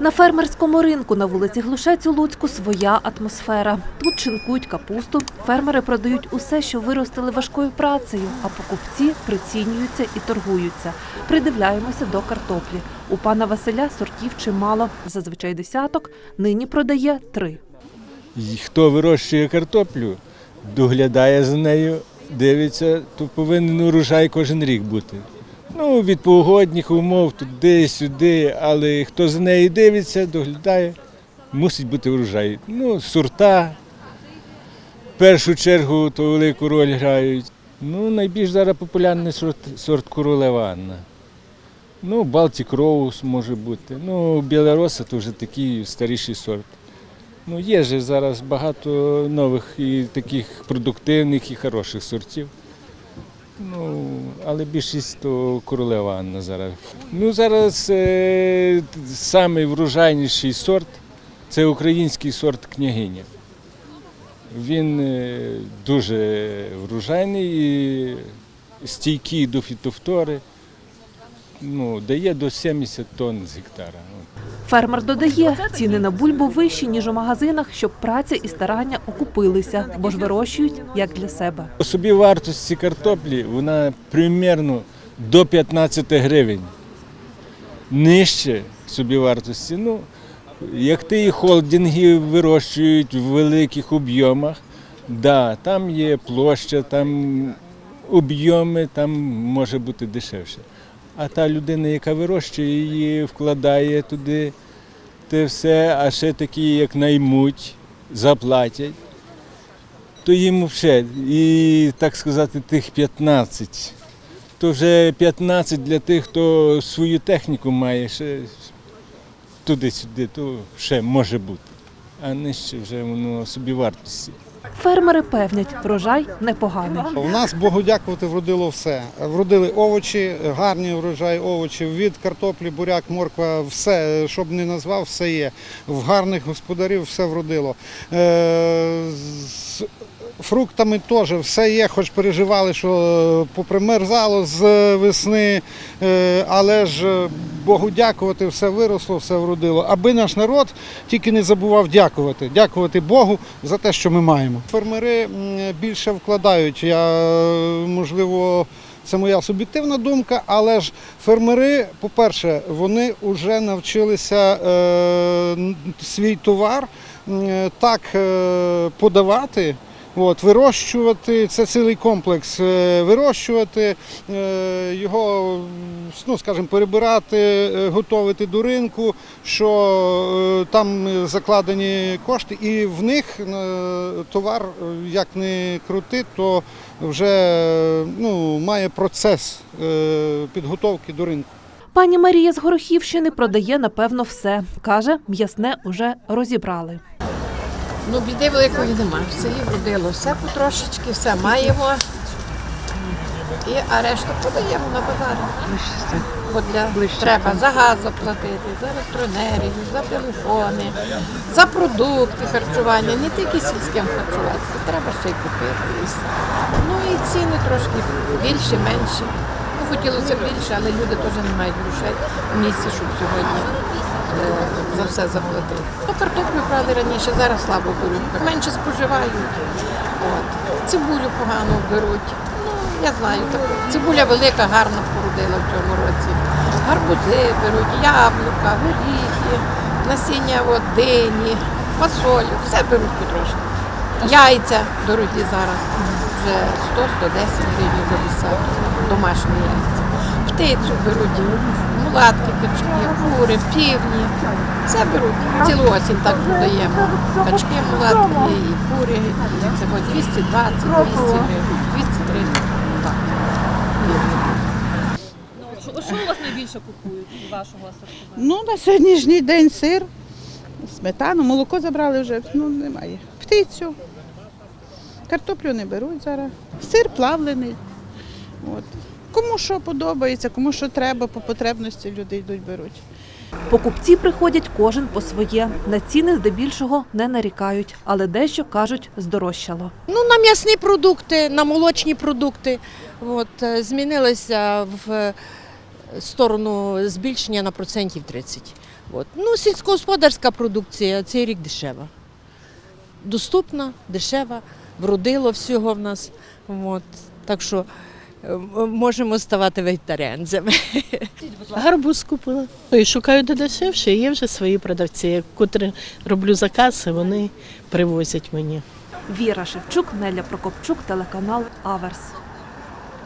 На фермерському ринку на вулиці Глушець у Луцьку своя атмосфера. Тут чинкують капусту. Фермери продають усе, що виростили важкою працею, а покупці прицінюються і торгуються. Придивляємося до картоплі. У пана Василя сортів чимало, зазвичай десяток, нині продає три. Хто вирощує картоплю, доглядає за нею, дивиться, то повинен урожай кожен рік бути. Ну, від погодних умов, туди-сюди, але хто за нею дивиться, доглядає, мусить бути урожай. Ну, сорта, в першу чергу, то велику роль грають. Ну, найбільш зараз популярний сорт, сорт королева Анна. Ну, Балтік Роуз може бути. Ну, Білороса то вже такий старіший сорт. Ну, є ж зараз багато нових і таких продуктивних і хороших сортів. Ну, але більшість то королева Анна зараз. Ну, зараз е, самий врожайніший сорт це український сорт княгиня. Він е, дуже врожайний і стійкий до фітофтори. Ну, дає до 70 тонн з гектара. Фермер додає, ціни на бульбу вищі, ніж у магазинах, щоб праця і старання окупилися, бо ж вирощують як для себе. Собі вартості картоплі вона примерно до 15 гривень. Нижче собі вартості. Ну, як ті холдинги вирощують в великих об'ємах, да, там є площа, там об'єми, там може бути дешевше. А та людина, яка вирощує її, вкладає туди те все, а ще такі, як наймуть, заплатять то їм вже, і так сказати, тих 15. То вже 15 для тих, хто свою техніку має, ще туди-сюди, то ще може бути. А нижче вже воно собі вартості. Фермери певнять, врожай непоганий. У нас Богу дякувати вродило все. Вродили овочі, гарні врожай овочів від картоплі, буряк, морква, все, що б не назвав, все є. В гарних господарів все вродило. Е, фруктами теж все є, хоч переживали, що е, попримерзало з весни, е, але ж е, Богу дякувати, все виросло, все вродило. Аби наш народ тільки не забував дякувати, дякувати Богу за те, що ми маємо. Фермери більше вкладають. Я е, можливо. Це моя суб'єктивна думка, але ж фермери, по-перше, вони вже навчилися е, свій товар м, так е, подавати. От, вирощувати це цілий комплекс. е, Вирощувати е, його, ну скажімо, перебирати, е, готувати до ринку, що там закладені кошти, і в них товар, як не крути, то вже ну, має процес підготовки до ринку. Пані Марія з Горохівщини продає напевно все. Каже, м'ясне уже розібрали. Ну, біди великої немає. В селі вродило все потрошечки, все маємо. І, а решту подаємо на базар. Бо для треба за газ заплатити, за електроенергію, за телефони, за продукти харчування, не тільки сільським харчуватися, треба ще й купити. Ну і ціни трошки більші, менші. Ну, хотілося б більше, але люди теж не мають грошей в місці, щоб сьогодні за все заплатити. Ну, картоплю брали раніше, зараз слабо беруть, менше споживають. От. Цибулю погано беруть. Ну, я знаю таку. Цибуля велика, гарно породила в цьому році. Гарбузи беруть, яблука, горіхи, насіння от, дині, фасолю, все беруть потрошки. Яйця дорогі зараз. Вже 100-110 гривень за десяток. Домашні яйця. Птицю беруть, мулатки, качки, кури, півні. Все беруть. Цілу осінь так продаємо. Качки, мулатки, і кури. І це от 220, 200 гривень, 230. Так. Що, що у вас найбільше купують з вашого асортименту? Ну, на сьогоднішній день сир, сметану, молоко забрали вже, ну немає. Птицю. Картоплю не беруть зараз. Сир плавлений. От. Кому що подобається, кому що треба, по потребності люди йдуть беруть. Покупці приходять кожен по своє. На ціни здебільшого не нарікають, але дещо кажуть здорожчало. Ну, на м'ясні продукти, на молочні продукти. От, е, змінилися в сторону збільшення на процентів 30. От. Ну, сільськогосподарська продукція цей рік дешева. Доступна, дешева, вродило всього в нас. От. Так що можемо ставати вегетаріанцями. Гарбуз купила. Ну, І шукаю де дешевше. Є вже свої продавці, котрі роблю закази, вони привозять мені. Віра Шевчук, Неля Прокопчук, телеканал Аверс.